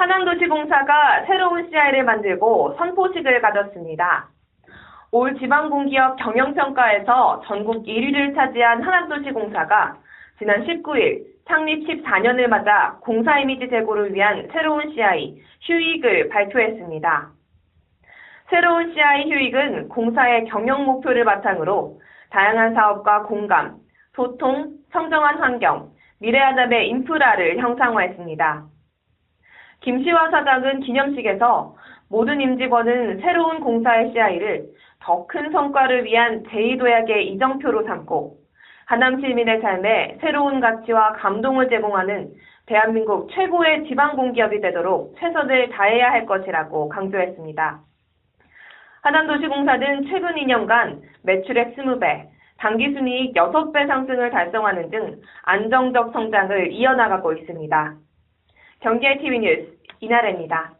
하남도시공사가 새로운 CI를 만들고 선포식을 가졌습니다. 올 지방공기업 경영평가에서 전국 1위를 차지한 하남도시공사가 지난 19일 창립 14년을 맞아 공사 이미지 제고를 위한 새로운 CI 휴익을 발표했습니다. 새로운 CI 휴익은 공사의 경영 목표를 바탕으로 다양한 사업과 공감, 소통, 청정한 환경, 미래아담의 인프라를 형상화했습니다. 김시화 사장은 기념식에서 모든 임직원은 새로운 공사의 CI를 더 큰 성과를 위한 제2도약의 이정표로 삼고 하남 시민의 삶에 새로운 가치와 감동을 제공하는 대한민국 최고의 지방공기업이 되도록 최선을 다해야 할 것이라고 강조했습니다. 하남도시공사는 최근 2년간 매출액 20배, 당기순이익 6배 상승을 달성하는 등 안정적 성장을 이어나가고 있습니다. 경기의 TV 뉴스 이나래입니다.